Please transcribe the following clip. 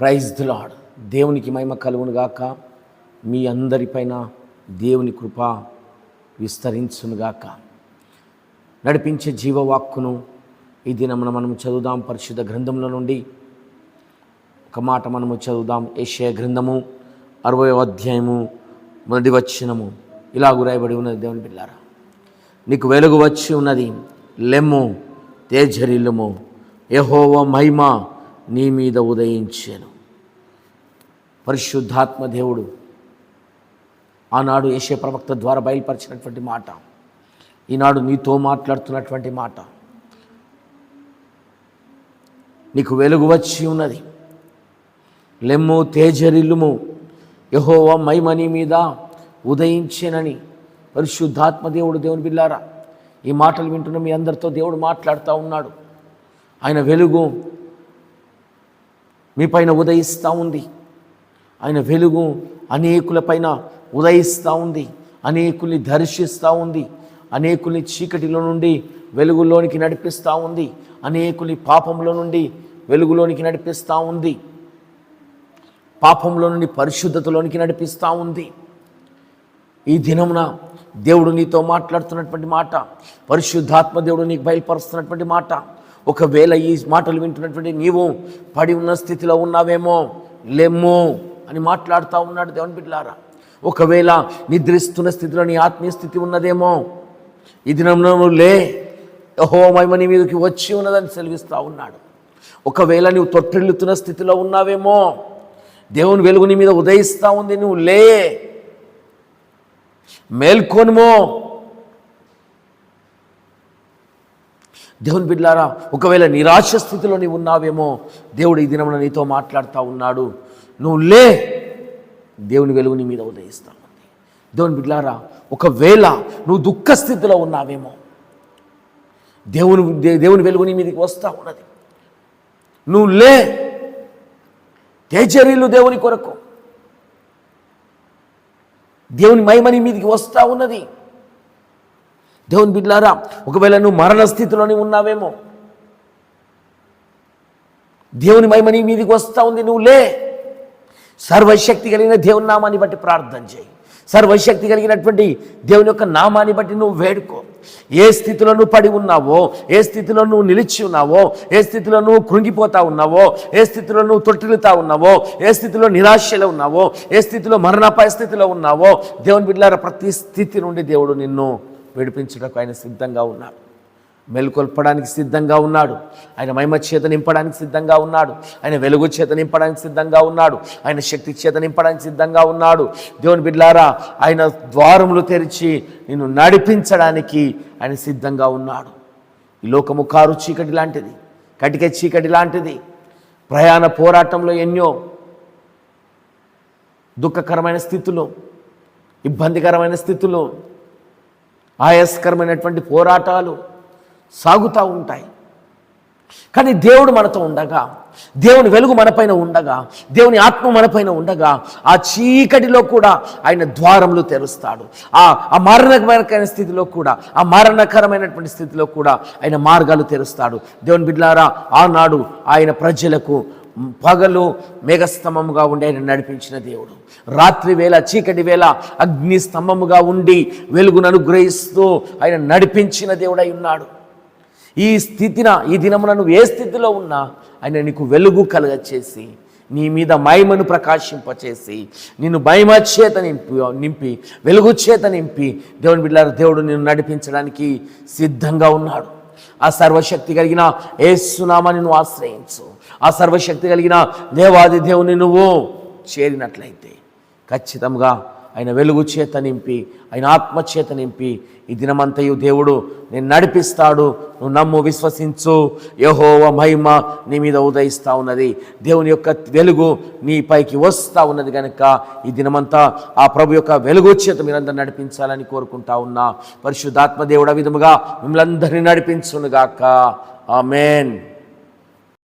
Praise the lord దేవునికి మహిమ కలుగునుగాక మీ అందరిపైన దేవుని కృప విస్తరించునుగాక నడిపించే జీవవాక్కును ఈ దినమున మనము చదువుదాం. పరిశుద్ధ గ్రంథంలో నుండి ఒక మాట మనము చదువుదాం. ఏషియా గ్రంథము అరవై అధ్యాయము మొదటి వచ్చినము ఇలాగు రాయబడి ఉన్నది దేవుని పిల్లారా నీకు వెలుగు వచ్చి ఉన్నది. లెమ్ము తేజరిల్లుము. యహోవ మహిమ నీ మీద ఉదయించాను. పరిశుద్ధాత్మ దేవుడు ఆనాడు ఏషే ప్రవక్త ద్వారా బయలుపరిచినటువంటి మాట ఈనాడు నీతో మాట్లాడుతున్నటువంటి మాట. నీకు వెలుగు వచ్చి ఉన్నది. లెమ్ము తేజరిల్లుము యహోవ మైమని మీద ఉదయించేనని పరిశుద్ధాత్మ దేవుడు దేవుని బిల్లారా ఈ మాటలు వింటున్న మీ అందరితో దేవుడు మాట్లాడుతూ ఉన్నాడు. ఆయన వెలుగు మీ పైన ఉదయిస్తూ ఉంది. ఆయన వెలుగు అనేకులపైన ఉదయిస్తూ ఉంది. అనేకుల్ని దర్శిస్తూ ఉంది. అనేకుల్ని చీకటిలో నుండి వెలుగులోనికి నడిపిస్తూ ఉంది. అనేకుల్ని పాపంలో నుండి వెలుగులోనికి నడిపిస్తూ ఉంది. పాపంలో నుండి పరిశుద్ధతలోనికి నడిపిస్తూ ఉంది. ఈ దినమున దేవుడు నీతో మాట్లాడుతున్నటువంటి మాట పరిశుద్ధాత్మ దేవుడు నీకు బయలుపరుస్తున్నటువంటి మాట ఒకవేళ ఈ మాటలు వింటున్నటువంటి నీవు పడి ఉన్న స్థితిలో ఉన్నావేమో లెమ్ము అని మాట్లాడుతూ ఉన్నాడు దేవుని బిడ్లారా ఒకవేళ నిద్రిస్తున్న స్థితిలో నీ ఆత్మీయ స్థితి ఉన్నదేమో ఈ దినంలో లే యహో మహిమ నీ మీదకి వచ్చి ఉన్నదని సెలవిస్తూ ఉన్నాడు. ఒకవేళ నువ్వు తొట్టిల్లుతున్న స్థితిలో ఉన్నావేమో దేవుని వెలుగు నీ మీద ఉదయిస్తూ ఉంది నువ్వు లే. మేల్కొనుమో దేవుని బిడ్లారా ఒకవేళ నిరాశ స్థితిలో నీవు ఉన్నావేమో దేవుడు ఈ దినమున నీతో మాట్లాడుతూ ఉన్నాడు. నువ్వు లే దేవుని వెలుగు నీ మీద ఉదయిస్తా ఉంది దేవుని బిడ్లారా ఒకవేళ నువ్వు దుఃఖ స్థితిలో ఉన్నావేమో దేవుని దేవుని వెలుగు నీ మీదకి వస్తూ ఉన్నది. నువ్వు లే తేజరీలు దేవుని కొరకు. దేవుని మహిమని మీదకి వస్తూ ఉన్నది. దేవుని బిడ్లారా ఒకవేళ నువ్వు మరణ స్థితిలోని ఉన్నావేమో దేవుని మహిమని మీదికి వస్తూ ఉంది నువ్వు లే. సర్వశక్తి కలిగిన దేవుని నామాన్ని బట్టి ప్రార్థన చేయి. సర్వశక్తి కలిగినటువంటి దేవుని యొక్క నామాన్ని బట్టి నువ్వు వేడుకో. ఏ స్థితిలో నువ్వు పడి ఉన్నావో ఏ స్థితిలో నువ్వు నిలిచి ఉన్నావో ఏ స్థితిలో నువ్వు కృంగిపోతా ఉన్నావో ఏ స్థితిలో నువ్వు తొట్టిల్లుతా ఉన్నావో ఏ స్థితిలో నిరాశలో ఉన్నావో ఏ స్థితిలో మరణాపాయ స్థితిలో ఉన్నావో దేవుని బిడ్డలారా ప్రతి స్థితి నుండి దేవుడు నిన్ను విడిపించుటకు ఆయన సిద్ధంగా ఉన్నాడు. మెలుకొల్పడానికి సిద్ధంగా ఉన్నాడు. ఆయన మహిమ చేత నింపడానికి సిద్ధంగా ఉన్నాడు. ఆయన వెలుగు చేత నింపడానికి సిద్ధంగా ఉన్నాడు. ఆయన శక్తి చేత నింపడానికి సిద్ధంగా ఉన్నాడు. దేవుని బిడ్లారా ఆయన ద్వారములు తెరిచి నిన్ను నడిపించడానికి ఆయన సిద్ధంగా ఉన్నాడు. ఈ లోకము కారు చీకటి లాంటిది కటిక చీకటి లాంటిది. ప్రయాణ పోరాటంలో ఎన్నో దుఃఖకరమైన స్థితులు ఇబ్బందికరమైన స్థితులు ఆయాస్కరమైనటువంటి పోరాటాలు సాగుతూ ఉంటాయి. కానీ దేవుడు మనతో ఉండగా దేవుని వెలుగు మనపైన ఉండగా దేవుని ఆత్మ మనపైన ఉండగా ఆ చీకటిలో కూడా ఆయన ద్వారములు తెరుస్తాడు. ఆ ఆ మరణకరమైన స్థితిలో కూడా ఆ మరణకరమైనటువంటి స్థితిలో కూడా ఆయన మార్గాలు తెరుస్తాడు. దేవుని బిడ్లారా ఆనాడు ఆయన ప్రజలకు పగలు మేఘస్తంభముగా ఉండి ఆయన నడిపించిన దేవుడు. రాత్రి వేళ చీకటి వేళ అగ్ని స్తంభముగా ఉండి వెలుగును అనుగ్రహిస్తూ ఆయన నడిపించిన దేవుడై ఉన్నాడు. ఈ స్థితిన ఈ దినమున నువ్వు ఏ స్థితిలో ఉన్నా ఆయన నీకు వెలుగు కలగచేసి నీ మీద మహిమను ప్రకాశింపచేసి నిన్ను మహిమ చేత నింపి నింపి వెలుగు చేత నింపి దేవుని బిడ్డారు దేవుడు నిన్ను నడిపించడానికి సిద్ధంగా ఉన్నాడు. ఆ సర్వశక్తి కలిగిన ఏసునామాని నువ్వు ఆశ్రయించు. ఆ సర్వశక్తి కలిగిన దేవాది దేవుని నువ్వు చేరినట్లయితే ఖచ్చితంగా ఆయన వెలుగు చేత నింపి ఆయన ఆత్మ చేత నింపి ఈ దినమంతయు దేవుడు నేను నడిపిస్తాడు నువ్వు నమ్ము విశ్వసించు. యహోవ మహిమ నీ మీద ఉదయిస్తూ ఉన్నది. దేవుని యొక్క వెలుగు నీ పైకి వస్తూ ఉన్నది కనుక ఈ దినమంతా ఆ ప్రభు యొక్క వెలుగు చేత మీరందరూ నడిపించాలని కోరుకుంటా ఉన్నా. పరిశుద్ధాత్మ దేవుడు ఆ విధముగా మిమ్మల్ని అందరినీ నడిపించునుగాక. ఆమెన్.